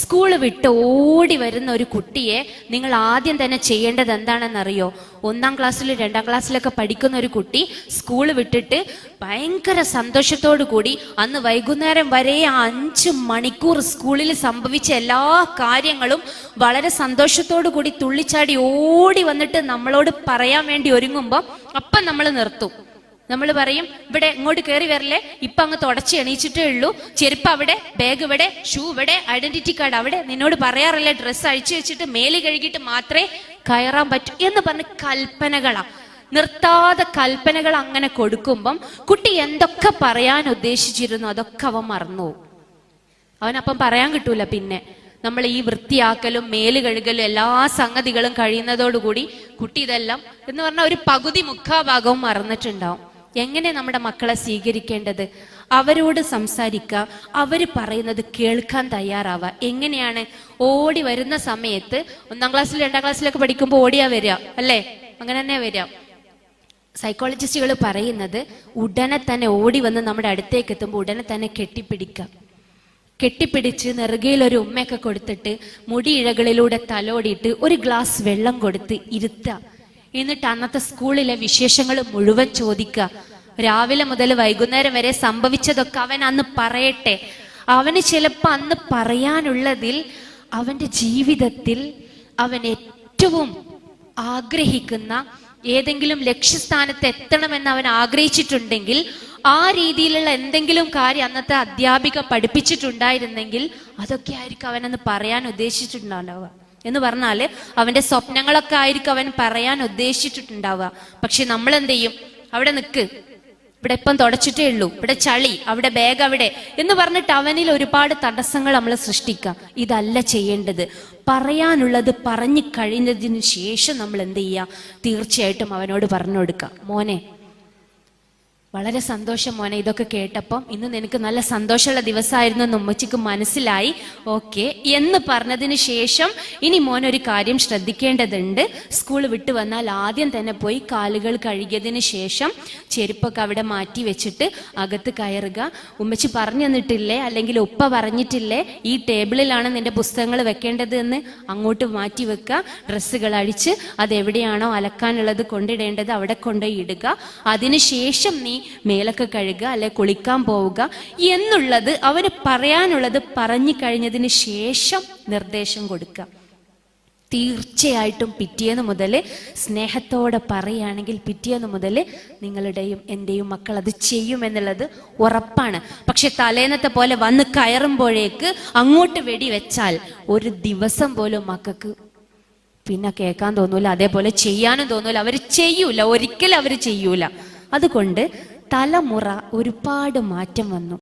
School വിട്ട് ഓടി വരുന്ന ഒരു കുട്ടിയെ നിങ്ങൾ ആദ്യം തന്നെ ചെയ്യേണ്ടത് എന്താണെന്നറിയോ? ഒന്നാം ക്ലാസ്സിൽ രണ്ടാം ക്ലാസ്സിലൊക്കെ പഠിക്കുന്ന ഒരു കുട്ടി സ്കൂൾ വിട്ടിട്ട് ഭയങ്കര സന്തോഷത്തോടു കൂടി അന്ന് വൈകുന്നേരം വരെ ആ അഞ്ച് മണിക്കൂർ സ്കൂളിൽ സംഭവിച്ച എല്ലാ കാര്യങ്ങളും വളരെ സന്തോഷത്തോടു കൂടി തുള്ളിച്ചാടി ഓടി വന്നിട്ട് നമ്മളോട് പറയാൻ വേണ്ടി ഒരുങ്ങുമ്പോൾ അപ്പം നമ്മൾ നിർത്തും. നമ്മൾ പറയും ഇവിടെ ഇങ്ങോട്ട് കയറി വരല്ലേ? ഇപ്പൊ അങ്ങ് തുടച്ച് എണീച്ചിട്ടേ ഉള്ളൂ. ചെരുപ്പ് അവിടെ ബാഗ് ഇവിടെ ഷൂ ഇവിടെ ഐഡന്റിറ്റി കാർഡ് അവിടെ. നിന്നോട് പറയാറില്ലേ ഡ്രസ്സ് അഴിച്ചു വെച്ചിട്ട് മേൽ കഴുകിയിട്ട് മാത്രമേ കയറാൻ പറ്റൂ എന്ന് പറഞ്ഞ് കൽപ്പനകളാ. നിർത്താതെ കൽപ്പനകൾ അങ്ങനെ കൊടുക്കുമ്പം കുട്ടി എന്തൊക്കെ പറയാൻ ഉദ്ദേശിച്ചിരുന്നു അതൊക്കെ അവൻ മറന്നു. അവനപ്പം പറയാൻ കിട്ടൂല പിന്നെ. നമ്മൾ ഈ വൃത്തിയാക്കലും മേൽ കഴുകലും എല്ലാ സംഗതികളും കഴിയുന്നതോടുകൂടി കുട്ടി ഇതെല്ലാം എന്ന് പറഞ്ഞാൽ ഒരു പകുതി മുക്കാഭാഗവും മറന്നിട്ടുണ്ടാവും. എങ്ങനെ നമ്മുടെ മക്കളെ സ്വീകരിക്കേണ്ടത്? അവരോട് സംസാരിക്കുക അവർ പറയുന്നത് കേൾക്കാൻ തയ്യാറാവുക. എങ്ങനെയാണ് ഓടി വരുന്ന സമയത്ത് ഒന്നാം ക്ലാസ്സിൽ രണ്ടാം ക്ലാസ്സിലൊക്കെ പഠിക്കുമ്പോൾ ഓടിയാ വരിക അല്ലേ? അങ്ങനെ തന്നെ വരിക. സൈക്കോളജിസ്റ്റുകൾ പറയുന്നത് ഉടനെ തന്നെ ഓടി വന്ന് നമ്മുടെ അടുത്തേക്ക് എത്തുമ്പോൾ ഉടനെ തന്നെ കെട്ടിപ്പിടിക്കുക. കെട്ടിപ്പിടിച്ച് നെറുകയിൽ ഒരു ഉമ്മയൊക്കെ കൊടുത്തിട്ട് മുടി ഇഴകളിലൂടെ തലോടിയിട്ട് ഒരു ഗ്ലാസ് വെള്ളം കൊടുത്ത് ഇരുത്തുക. എന്നിട്ട് അന്നത്തെ സ്കൂളിലെ വിശേഷങ്ങൾ മുഴുവൻ ചോദിക്കുക. രാവിലെ മുതൽ വൈകുന്നേരം വരെ സംഭവിച്ചതൊക്കെ അവൻ അന്ന് പറയട്ടെ. അവന് ചിലപ്പോൾ അന്ന് പറയാനുള്ളതിൽ അവന്റെ ജീവിതത്തിൽ അവൻ ഏറ്റവും ആഗ്രഹിക്കുന്ന ഏതെങ്കിലും ലക്ഷ്യസ്ഥാനത്ത് എത്തണമെന്ന് അവൻ ആഗ്രഹിച്ചിട്ടുണ്ടെങ്കിൽ ആ രീതിയിലുള്ള എന്തെങ്കിലും കാര്യം അന്നത്തെ അധ്യാപിക പഠിപ്പിച്ചിട്ടുണ്ടായിരുന്നെങ്കിൽ അതൊക്കെ ആയിരിക്കും അവനെന്ന് പറയാൻ ഉദ്ദേശിച്ചിട്ടുണ്ടാവുക. എന്ന് പറഞ്ഞാൽ അവന്റെ സ്വപ്നങ്ങളൊക്കെ ആയിരിക്കും അവൻ പറയാൻ ഉദ്ദേശിച്ചിട്ടുണ്ടാവുക. പക്ഷെ നമ്മൾ എന്ത് ചെയ്യും അവിടെ നിൽക്ക് ഇവിടെ ഇപ്പം തുടച്ചിട്ടേ ഉള്ളൂ. ഇവിടെ ചളി അവിടെ ബാഗ് അവിടെ എന്ന് പറഞ്ഞിട്ട് അവനിൽ ഒരുപാട് തടസ്സങ്ങൾ നമ്മൾ സൃഷ്ടിക്കാം. ഇതല്ല ചെയ്യേണ്ടത്. പറയാനുള്ളത് പറഞ്ഞു കഴിഞ്ഞതിന് ശേഷം നമ്മൾ എന്ത് ചെയ്യുക തീർച്ചയായിട്ടും അവനോട് പറഞ്ഞു കൊടുക്കുക മോനെ വളരെ സന്തോഷം മോനെ ഇതൊക്കെ കേട്ടപ്പം. ഇന്ന് നിനക്ക് നല്ല സന്തോഷമുള്ള ദിവസമായിരുന്നു എന്ന് ഉമ്മച്ചിക്ക് മനസ്സിലായി. ഓക്കെ. എന്ന് പറഞ്ഞതിന് ശേഷം ഇനി മോൻ ഒരു കാര്യം ശ്രദ്ധിക്കേണ്ടതുണ്ട്. സ്കൂൾ വിട്ടു വന്നാൽ ആദ്യം തന്നെ പോയി കാലുകൾ കഴുകിയതിന് ശേഷം ചെരുപ്പൊക്കെ അവിടെ മാറ്റി വെച്ചിട്ട് അകത്ത് കയറുക. ഉമ്മച്ചി പറഞ്ഞു തന്നിട്ടില്ലേ? അല്ലെങ്കിൽ ഉപ്പ പറഞ്ഞിട്ടില്ലേ? ഈ ടേബിളിലാണ് നിന്റെ പുസ്തകങ്ങൾ വെക്കേണ്ടത് എന്ന്? അങ്ങോട്ട് മാറ്റി വെക്കുക ഡ്രസ്സുകൾ അഴിച്ച് അത് എവിടെയാണോ അലക്കാനുള്ളത് കൊണ്ടിടേണ്ടത് അവിടെ കൊണ്ടുപോയി ഇടുക. അതിനുശേഷം നീ മേലൊക്കെ കഴുകുക അല്ലെ കുളിക്കാൻ പോവുക എന്നുള്ളത് അവന് പറയാനുള്ളത് പറഞ്ഞു കഴിഞ്ഞതിന് ശേഷം നിർദ്ദേശം കൊടുക്കുക. തീർച്ചയായിട്ടും പിറ്റേന്ന് മുതൽ സ്നേഹത്തോടെ പറയുകയാണെങ്കിൽ പിറ്റേന്ന് മുതൽ നിങ്ങളുടെയും എന്റെയും മക്കൾ അത് ചെയ്യുമെന്നുള്ളത് ഉറപ്പാണ്. പക്ഷെ തലേന്നത്തെ പോലെ വന്ന് കയറുമ്പോഴേക്ക് അങ്ങോട്ട് വെടിവെച്ചാൽ ഒരു ദിവസം പോലും മക്കൾക്ക് പിന്നെ കേൾക്കാൻ തോന്നൂല അതേപോലെ ചെയ്യാനും തോന്നൂല. അവർ ചെയ്യൂല ഒരിക്കലും അവർ ചെയ്യൂല. അതുകൊണ്ട് തലമുറ ഒരുപാട് മാറ്റം വന്നു.